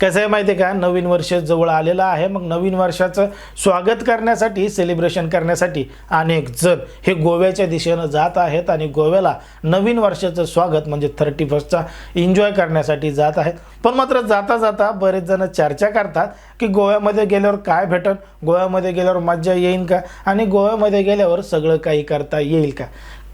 कसं आहे माहिती आहे का? नवीन वर्ष जवळ आलेलं आहे. मग नवीन वर्षाचं स्वागत करण्यासाठी सेलिब्रेशन करण्यासाठी अनेक जण हे गोव्याच्या दिशेनं जात आहेत आणि गोव्याला नवीन वर्षाचं स्वागत म्हणजे थर्टी फर्स्टचा एन्जॉय करण्यासाठी जात आहेत. पण मात्र जाता जाता बरेच जण चर्चा करतात की गोव्यामध्ये गेल्यावर काय भेटन? गोव्यामध्ये गेल्यावर मज्जा येईल का? आणि गोव्यामध्ये गेल्यावर सगळं काही करता येईल का?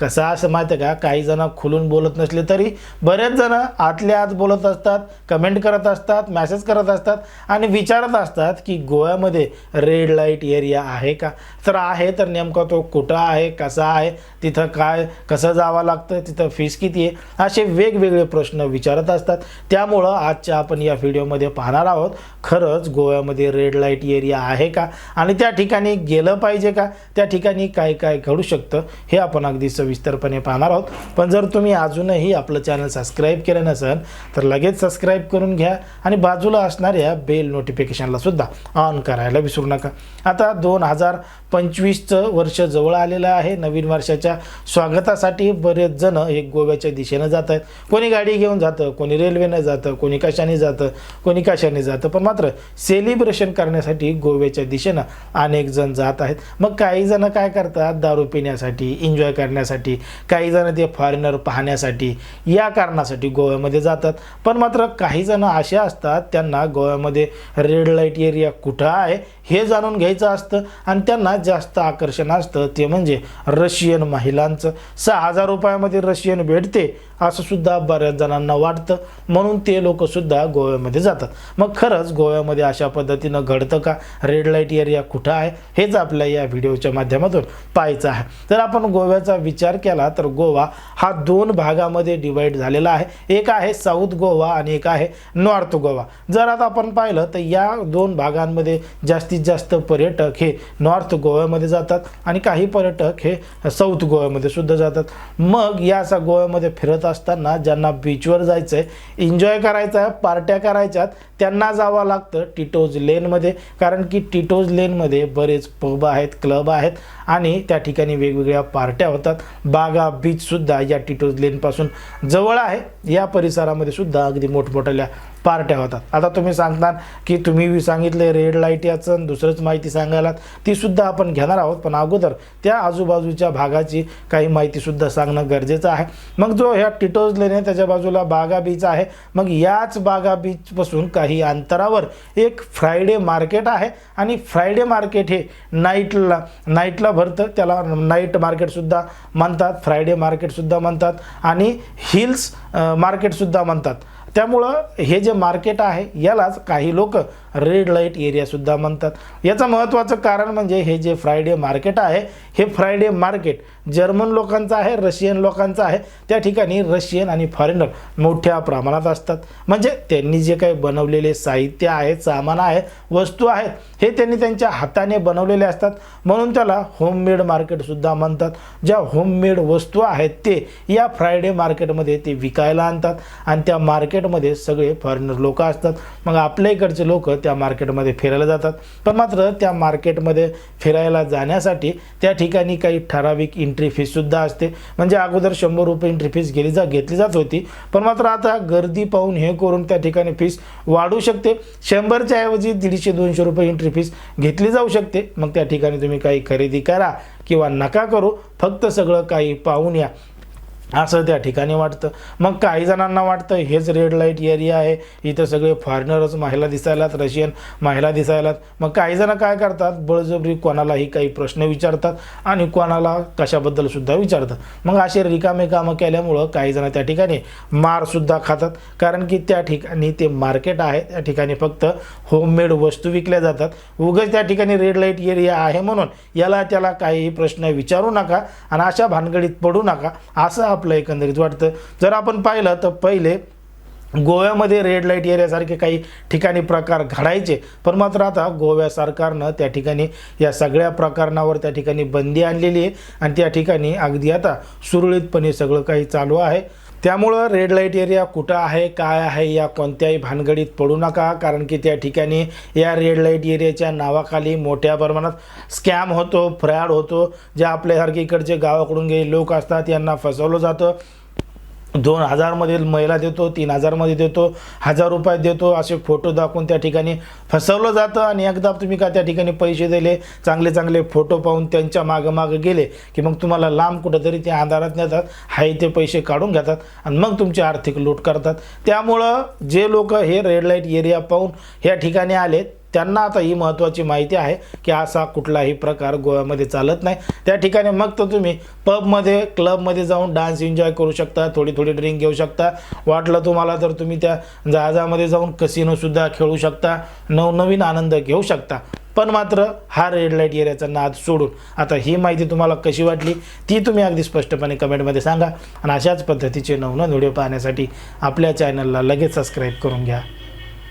कसं असं माहिती आहे का? काही जण खुलून बोलत नसले तरी बरेच जण आतल्या आत बोलत असतात कमेंट करत असतात मॅसेज करत असतात आणि विचारत असतात की गोव्यामध्ये रेड लाइट एरिया आहे का? तर आहे तर नेमका तो कुठं आहे कसा आहे तिथं काय कसं जावं लागतं तिथं फीस किती आहे? असे वेगवेगळे प्रश्न विचारत असतात. त्यामुळं आजच्या आपण या व्हिडिओमध्ये पाहणार आहोत खरंच गोव्यामध्ये रेड लाइट एरिया आहे का? आणि त्या ठिकाणी गेलं पाहिजे का? त्या ठिकाणी काय काय घडू शकतं हे आपण अगदी सविस्तरपणे पाहणार आहोत. पण जर तुम्ही अजूनही आपलं चॅनल सबस्क्राईब केलं नसेल तर लगेच सबस्क्राईब करून घ्या आणि बाजूला असणाऱ्या बेल नोटिफिकेशनला सुद्धा ऑन करायला विसरू नका. आता दोन हजार पंचवीसचं वर्ष जवळ आलेलं आहे. नवीन वर्षाच्या स्वागतासाठी बरेच जण हे गोव्याच्या दिशेनं जात आहेत. कोणी गाडी घेऊन जातं कोणी रेल्वेनं जातं कोणी कशाने जातं कोणी कशाने जातं. पण मात्र सेलिब्रेशन करण्यासाठी गोव्याच्या दिशेनं अनेक जण जात आहेत. मग काही जण काय करतात? दारू पिण्यासाठी एन्जॉय करण्यासाठी काही जण ते फॉरेनर पाहण्यासाठी या कारणासाठी गोव्यामध्ये जातात. पण मात्र काही जण असे असतात त्यांना गोव्यामध्ये रेड लाइट एरिया कुठं आहे हे जाणून घ्यायचं असतं आणि त्यांना जास्त आकर्षण असतं. ते म्हणजे रशियन महिलांचं. सहा हजार रुपयामध्ये रशियन भेटते असं सुद्धा बऱ्याच जणांना वाटतं. म्हणून ते लोक सुद्धा गोव्यामध्ये जातात. मग खरंच गोव्यामध्ये अशा पद्धतीनं घडतं का? रेड लाइट एरिया कुठं आहे? हेच आपल्या या व्हिडिओच्या माध्यमातून पाहायचं आहे. तर आपण गोव्याचा विचार केला तर गोवा हा दोन भागामध्ये डिवाईड झालेला आहे. एक आहे साऊथ गोवा आणि एक आहे नॉर्थ गोवा जर आता आपण पाहिलं तर या दोन भागांमध्ये जास्त जास्तीत जास्त पर्यटक हे नॉर्थ गोव्यामध्ये जातात आणि काही पर्यटक हे साऊथ गोव्यामध्ये सुद्धा जातात. मग या असा गोव्यामध्ये फिरत असताना ज्यांना बीचवर जायचं आहे एन्जॉय करायचं आहे पार्ट्या करायच्यात त्यांना जावं लागतं टिटोज लेनमध्ये कारण की टिटोज लेनमध्ये बरेच पब आहेत क्लब आहेत आणि त्या ठिकाणी वेगवेगळ्या पार्ट्या होतात. बागा बीचसुद्धा या टिटोज लेनपासून जवळ आहे. या परिसरामध्ये सुद्धा अगदी मोठमोठ्या पार्ट्या होतात. आता तुम्ही सांगता की तुम्ही सांगितले रेड लाइट याचं दुसरंच माहिती सांगायला ती सुद्धा आपण घेणार आहोत पण अगोदर त्या आजूबाजूच्या भागाची काही माहितीसुद्धा सांगणं गरजेचं आहे. मग जो ह्या टिटोज लेन आहे त्याच्या बाजूला बागा बीच आहे. मग याच बागा बीचपासून काही अंतरावर एक फ्रायडे मार्केट आहे आणि फ्रायडे मार्केट हे नाईटला नाईटला भरतं. त्याला नाईट मार्केटसुद्धा म्हणतात फ्रायडे मार्केटसुद्धा म्हणतात आणि हिल्स मार्केटसुद्धा म्हणतात. त्यामुळं हे जे मार्केट आहे यालाच काही लोक रेड लाइट एरियासुद्धा म्हणतात. याचं महत्त्वाचं कारण म्हणजे हे जे फ्रायडे मार्केट आहे हे फ्रायडे मार्केट जर्मन लोकांचं आहे रशियन लोकांचं आहे. त्या ठिकाणी रशियन आणि फॉरेनर मोठ्या प्रमाणात असतात. म्हणजे त्यांनी जे काही बनवलेले साहित्य आहे सामान आहे वस्तू आहेत हे त्यांनी त्यांच्या हाताने बनवलेले असतात. म्हणून त्याला होममेड मार्केटसुद्धा म्हणतात. ज्या होममेड वस्तू आहेत ते या फ्रायडे मार्केटमध्ये ते विकायला आणतात. आणि त्या मार्केटमध्ये सगळे फॉरेनर लोक असतात. मग आपल्या इकडचे लोक त्या मार्केटमध्ये फिरायला जातात. पण मात्र त्या मार्केटमध्ये फिरायला जाण्यासाठी त्या ठिकाणी काही ठराविक एंट्री फीससुद्धा असते. म्हणजे अगोदर शंभर रुपये एंट्री फीस गेली जा घेतली जात होती. पण मात्र आता गर्दी पाहून हे करून त्या ठिकाणी फीस वाढू शकते. शंभरच्या ऐवजी दीडशे दोनशे रुपये एंट्री फीस घेतली जाऊ शकते. मग त्या ठिकाणी तुम्ही काही खरेदी करा किंवा नका करू. फक्त सगळं काही पाहून या. असं त्या ठिकाणी वाटतं. मग काही जणांना वाटतं हेच रेड लाइट एरिया आहे. इथं सगळे फॉरेनरच महिला दिसायलात रशियन महिला दिसायलात. मग काही जण काय करतात बळजबरी कोणालाही काही प्रश्न विचारतात आणि कोणाला कशाबद्दल सुद्धा विचारतात. मग असे रिकामे कामं केल्यामुळं काही जण त्या ठिकाणी मारसुद्धा खातात. कारण की त्या ठिकाणी ते मार्केट आहे त्या ठिकाणी फक्त होममेड वस्तू विकल्या जातात. उगाच त्या ठिकाणी रेड लाइट एरिया आहे म्हणून याला त्याला काहीही प्रश्न विचारू नका आणि अशा भानगडीत पडू नका. असं आपलं एकंदरीत वाटतं. जर आपण पाहिलं तर पहिले गोव्यामध्ये रेड लाइट एरियासारखे काही ठिकाणी प्रकार घडायचे. पण मात्र आता गोव्या सरकारनं त्या ठिकाणी या सगळ्या प्रकरणावर त्या ठिकाणी बंदी आणलेली आहे. आणि त्या ठिकाणी अगदी आता सुरळीतपणे सगळं काही चालू आहे. त्यामुळं रेड लाइट एरिया कुठं आहे काय आहे या कोणत्याही भानगडीत पडू नका. कारण की त्या ठिकाणी या रेड लाइट एरियाच्या नावाखाली मोठ्या प्रमाणात स्कॅम होतो फ्रॅड होतो जे आपल्यासारखे इकडचे गावाकडून गेले लोक असतात यांना फसवलं जातं. दोन हजारमध्ये महिला देतो तीन हजारमध्ये देतो हजार रुपये देतो असे फोटो दाखवून त्या ठिकाणी फसवलं जातं आणि एकदा तुम्ही का त्या ठिकाणी पैसे दिले चांगले चांगले फोटो पाहून त्यांच्या मागं मागं गेले की मग तुम्हाला लांब कुठंतरी ते अंधारात नेतात हाय ते पैसे काढून घेतात आणि मग तुमची आर्थिक लूट करतात. त्यामुळं जे लोक हे रेड लाइट एरिया पाहून ह्या ठिकाणी आले त्यांना आता ही महत्त्वाची माहिती आहे की असा कुठलाही प्रकार गोव्यामध्ये चालत नाही. त्या ठिकाणी मग तर तुम्ही पबमध्ये क्लबमध्ये जाऊन डान्स एन्जॉय करू शकता थोडी थोडी ड्रिंक घेऊ शकता. वाटलं तुम्हाला तर तुम्ही त्या जहाजामध्ये जाऊन कसिनोसुद्धा खेळू शकता नवनवीन आनंद घेऊ शकता. पण मात्र हा रेड लाइट एरियाचा नाद सोडून आता ही माहिती तुम्हाला कशी वाटली ती तुम्ही अगदी स्पष्टपणे कमेंटमध्ये सांगा. आणि अशाच पद्धतीचे नवनवीन व्हिडिओ पाहण्यासाठी आपल्या चॅनलला लगेच सबस्क्राईब करून घ्या.